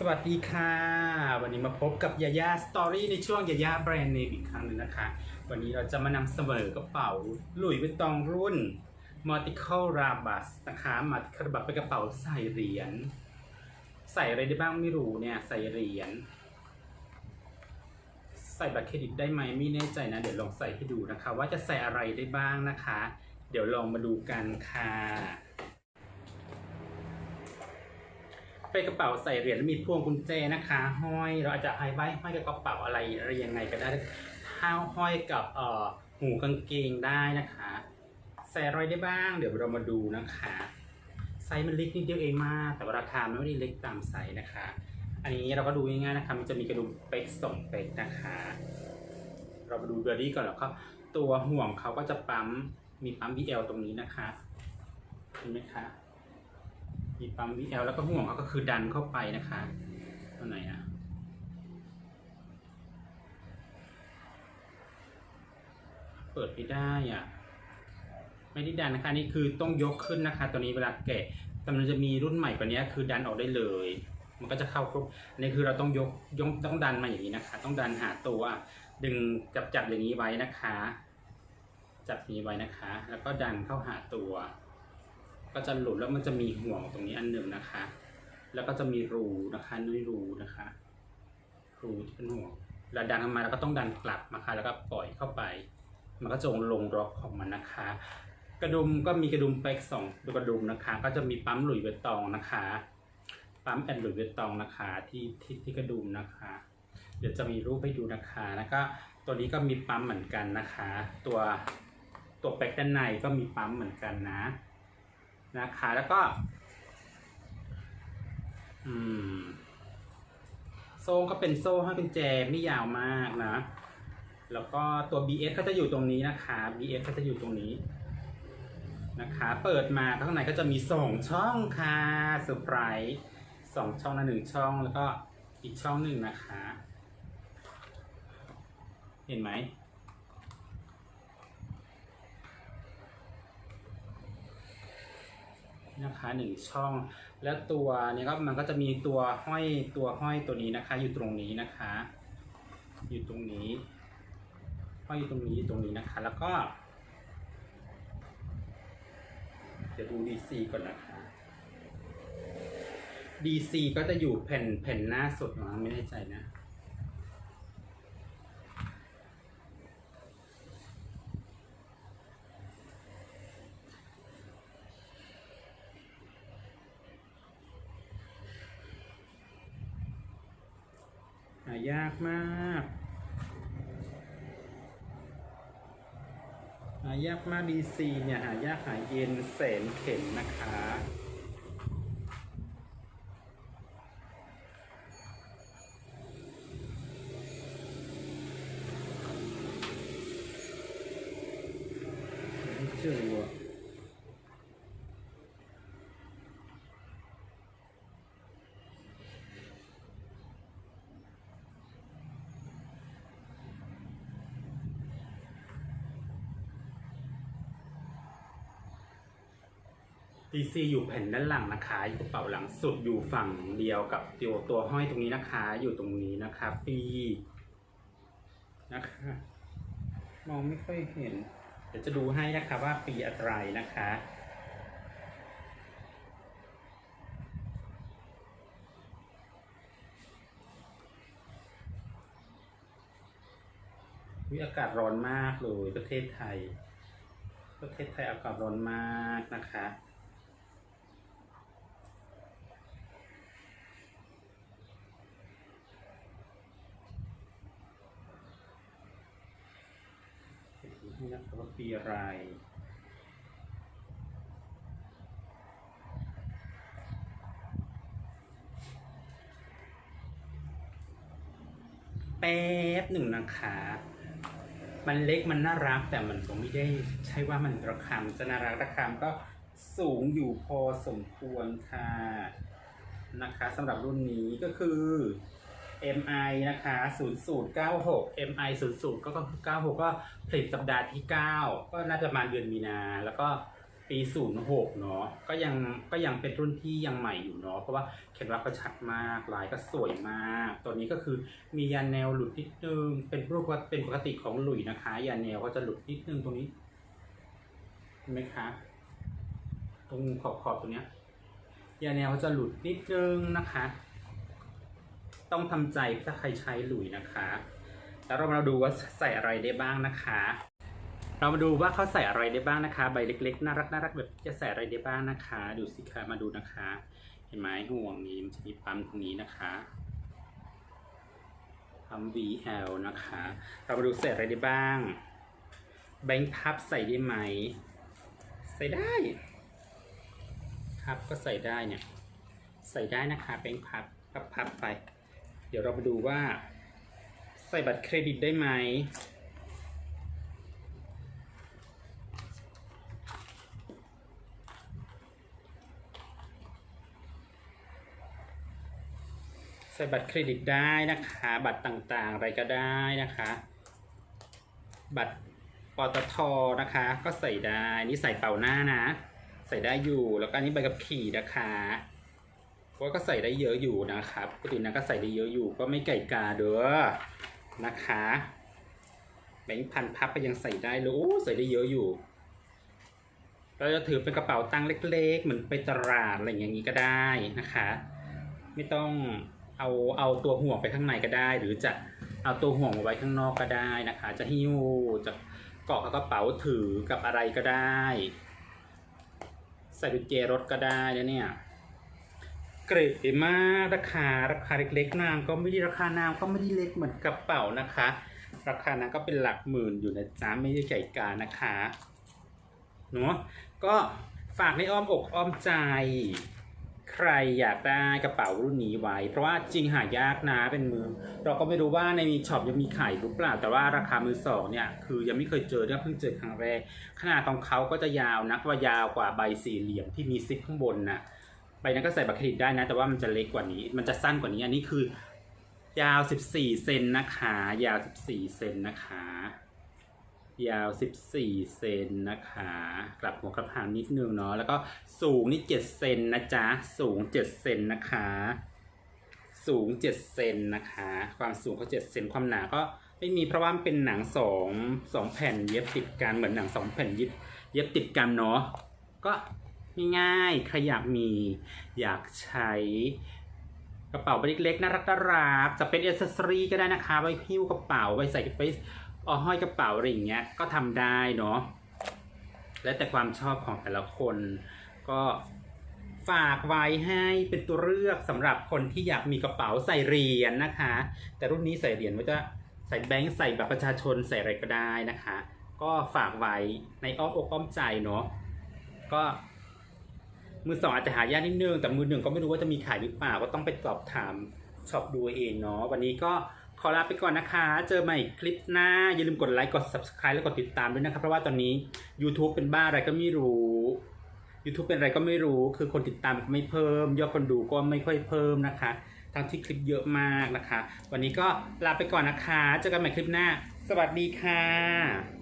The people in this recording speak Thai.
สวัสดีค่ะ วันนี้มาพบกับยาย่าสตอรี่ในช่วงยาย่าแบรนด์เนมอีกครั้งหนึ่งนะคะ วันนี้เราจะมานำเสนอกระเป๋าหลุยส์วิตตองรุ่น Multical Rabus นะคะมาคาราบัตเป็นกระเป๋าใส่เหรียญ ใส่อะไรได้บ้างไม่รู้เนี่ย ใส่เหรียญ ใส่บัตรเครดิตได้ไหมไม่แน่ใจนะ เดี๋ยวลองใส่ให้ดูนะคะ ว่าจะใส่อะไรได้บ้างนะคะ เดี๋ยวลองมาดูกันค่ะ เป็นกระเป๋าใส่เหรียญแล้วมีพวงกุญแจนะคะ ห้อยเราอาจจะห้อยไว้ห้อยกับกระเป๋าอะไรอะไรยังไงก็ได้ห้าห้อยกับเอ่อหูกางเกงได้นะคะ ใส่อะไรได้บ้าง เดี๋ยวเรามาดูนะคะไซส์มันเล็กนิดเดียวเองมาก แต่ว่าราคาไม่ได้เล็กตามไซส์นะคะ อันนี้เราก็ดูง่ายๆนะคะ มันจะมีกระดุมเป๊กสองเป๊กนะคะ เรามาดูเบอร์ดี้ก่อนแล้วก็ตัวห่วงเขาก็จะปั๊มมีปั๊ม BL ตรงนี้นะคะ เห็นไหมคะ มีปั๊ม VL แล้วก็ห่วงเขาก็คือดันเข้าไปนะคะตัวไหนอะเปิดไม่ได้อะไม่ได้ดันนะคะนี่คือต้องยกขึ้นนะคะ ตัวนี้เวลาแกะแต่มันจะมีรุ่นใหม่กว่านี้คือดันออกได้เลย มันก็จะเข้าครบอันนี้คือเราต้องยกยกต้องดันมาอย่างนี้นะคะ ต้องดันหาตัว ดึงจับจับอย่างนี้ไว้นะคะ จับนี้ไว้นะคะ แล้วก็ดันเข้าหาตัว ก็จะหลุดแล้วมันจะมีห่วงตรงนี้อันหนึ่งนะคะ แล้วก็จะมีรูนะคะนี่รูนะคะ รูที่เป็นห่วงแล้วดันออกมาแล้วก็ต้องดันกลับนะคะแล้วก็ปล่อยเข้าไป มันก็จะลงล็อกของมันนะคะ กระดุมก็มีกระดุมเป๊กสองกระดุมนะคะ ก็จะมีปั๊มหลุยเวตตองนะคะปั๊มแอนหลุยเวตตองนะคะที่ที่ที่กระดุมนะคะ เดี๋ยวจะมีรูปให้ดูนะคะแล้วก็ตัวนี้ก็มีปั๊มเหมือนกันนะคะ ตัวตัวเป๊กด้านในก็มีปั๊มเหมือนกันนะ นะคะแล้วก็โซ่ก็เป็นโซ่ให้กุญแจไม่ยาวมากนะ แล้วก็ตัว BS ก็จะอยู่ตรงนี้นะคะ BS ก็จะอยู่ตรงนี้นะคะ เปิดมาข้างในก็จะมีสองช่องค่ะเซอร์ไพรส์สองช่องนะหนึ่งช่องแล้วก็อีกช่องหนึ่งนะคะ เห็นไหม นะคะหนึ่งช่อง แล้วตัวนี้ก็มันก็จะมีตัวห้อยตัวห้อยตัวนี้นะคะ อยู่ตรงนี้นะคะ อยู่ตรงนี้ ห้อยอยู่ตรงนี้อยู่ตรงนี้นะคะ แล้วก็ เดี๋ยวดู DC ก่อนนะคะ DC ก็จะอยู่แผ่นแผ่นหน้าสุดนะไม่แน่ใจนะ หายากมาก หายากมากดีซีเนี่ยหายากหายเย็นแสนเข็มนะคะ ไม่เจอว่ะ ดีซีอยู่แผ่นด้านหลังนะคะอยู่กระเป๋าหลังสุดอยู่ฝั่งเดียวกับตัวตัวห้อยตรงนี้นะคะ อยู่ตรงนี้นะคะปีนะคะ มองไม่ค่อยเห็น เดี๋ยวจะดูให้นะคะว่าปีอะไรนะคะ วิอากาศร้อนมากเลยประเทศไทย ประเทศไทยอากาศร้อนมากนะคะ นี่นะครับว่าปีอะไรแป๊บหนึ่งนะคะ มันเล็กมันน่ารักแต่มันก็ไม่ได้ใช่ว่ามันราคามจะน่ารักราคามก็สูงอยู่พอสมควรค่ะ นะคะสำหรับรุ่นนี้ก็คือ MI นะคะ 0096 MI 00ก็ก็96 ก็ผลิตสัปดาห์ที่ 9 ก็น่าจะมาเดือนมีนา แล้วก็ปี 06 เนาะก็ยังก็ยังเป็นรุ่นที่ยังใหม่อยู่เนาะเพราะว่าเขียนว่าก็ชัดมากลายก็สวยมาก ตัวนี้ก็คือมียาแนวหลุดนิดนึง เป็นปกติเป็นปกติของหลุยนะคะ ยาแนวก็จะหลุดนิดนึงตรงนี้เห็นไหมคะ ตรงขอบขอบๆตรงเนี้ยยาแนวก็จะหลุดนิดนึงนะคะ ต้องทำใจถ้าใครใช้หลุยนะคะ แล้วเรามาดูว่าใส่อะไรได้บ้างนะคะ เรามาดูว่าเขาใส่อะไรได้บ้างนะคะ ใบเล็กๆ น่ารักน่ารักแบบจะใส่อะไรได้บ้างนะคะ ดูสิคะมาดูนะคะ เห็นไหมห่วงนี้มันจะมีปั๊มตรงนี้นะคะปั๊ม VL นะคะ เรามาดูใส่อะไรได้บ้าง แบงค์พับใส่ได้ไหม ใส่ได้พับก็ใส่ได้เนี่ย ใส่ได้นะคะแบงค์พับพับพับไป เดี๋ยวเรามาดูว่า ใส่บัตรเครดิตได้ไหม ใส่บัตรเครดิตได้นะคะ บัตรต่างๆ อะไรก็ได้นะคะ บัตรปตทนะคะ ก็ใส่ได้ นี่ใส่เป่าหน้านะ ใส่ได้อยู่ แล้วก็อันนี้ใบกับขี่นะคะ ว่าก็ใส่ได้เยอะอยู่นะครับปกตินะก็ใส่ได้เยอะอยู่ก็ไม่ไก่กาเด้อนะคะแบงค์พันพับก็ยังใส่ได้เลยโอ้ใส่ได้เยอะอยู่เราจะถือเป็นกระเป๋าตังค์เล็ก ๆ เหมือนไปตลาดอะไรอย่างนี้ก็ได้นะคะ ไม่ต้องเอาเอาตัวห่วงไปข้างในก็ได้ หรือจะเอาตัวห่วงมาไว้ข้างนอกก็ได้นะคะ จะหิ้วจะเกาะกับกระเป๋าถือกับอะไรก็ได้ ใส่กุญแจรถก็ได้นะเนี่ย เกรดมากราคาราคาเล็กๆนางก็ไม่ได้ราคานางก็ไม่ได้เล็กเหมือนกระเป๋านะคะ ราคานางก็เป็นหลักหมื่นอยู่นะจ๊ะไม่ได้ใหญ่กานะคะเนาะก็ฝากในอ้อมอกอ้อมใจ ใครอยากได้กระเป๋ารุ่นนี้ไว้ เพราะว่าจริงหายากนะเป็นมือ เราก็ไม่รู้ว่าในมีช็อปยังมีขายหรือเปล่า แต่ว่าราคามือสองเนี่ยคือยังไม่เคยเจอเนี่ยเพิ่งเจอครั้งแรกขนาดของเขาก็จะยาวนะว่ายาวกว่าใบสี่เหลี่ยมที่มีซิปข้างบนน่ะ ใบนั้นก็ใส่บัตรเครดิตได้นะ แต่ว่ามันจะเล็กกว่านี้ มันจะสั้นกว่านี้ อันนี้คือยาว 14 เซนนะคะ ยาว 14 เซนนะคะ ยาว 14 เซนนะคะ กลับหัวกลับหางนิดนึงเนาะ แล้วก็สูงนี่ 7 เซนนะจ๊ะ สูง 7 เซนนะคะ สูง 7 เซนนะคะ ความสูงเขา7เซน ความหนาก็ไม่มีเพราะว่ามันเป็นหนังสองสองแผ่นเย็บติดกัน เหมือนหนังสองแผ่นเย็บเย็บติดกันเนาะ ก็ ง่ายๆ ใครอยากมีอยากใช้กระเป๋าใบเล็กๆน่ารักน่ารักจะเป็นอ c เซสซอรีก็ได้นะคะไว้หิ้วกระเป๋าไว้ใส่ไปเอห้อยกระเป๋าอะไรอย่างเงี้ยก็ทำได้เนาะแล้วแต่ความชอบของแต่ละคน ก็ฝากไว้ให้เป็นตัวเลือกสำหรับคนที่อยากมีกระเป๋าใส่เหรียญนะคะ แต่รุ่นนี้ใส่เหรียญไว้จะใส่แบงค์ใส่บัตรประชาชนใส่อะไรก็ได้นะคะ ก็ฝากไว้ในอ้อมอกอ้อมใจเนาะก็ มือสองอาจจะหายากนิดนึง แต่มือหนึ่งก็ไม่รู้ว่าจะมีขายหรือเปล่า ก็ต้องไปสอบถามช็อปดูเองเนาะ วันนี้ก็ขอลาไปก่อนนะคะ เจอใหม่คลิปหน้า อย่าลืมกดไลค์ กด subscribe แล้วกดติดตามด้วยนะครับ เพราะว่าตอนนี้ YouTube เป็นบ้าอะไรก็ไม่รู้ YouTube เป็นอะไรก็ไม่รู้ คือคนติดตามก็ไม่เพิ่ม ยอดคนดูก็ไม่ค่อยเพิ่มนะคะ ทั้งที่คลิปเยอะมากนะคะ วันนี้ก็ลาไปก่อนนะคะ เจอกันใหม่คลิปหน้า สวัสดีค่ะ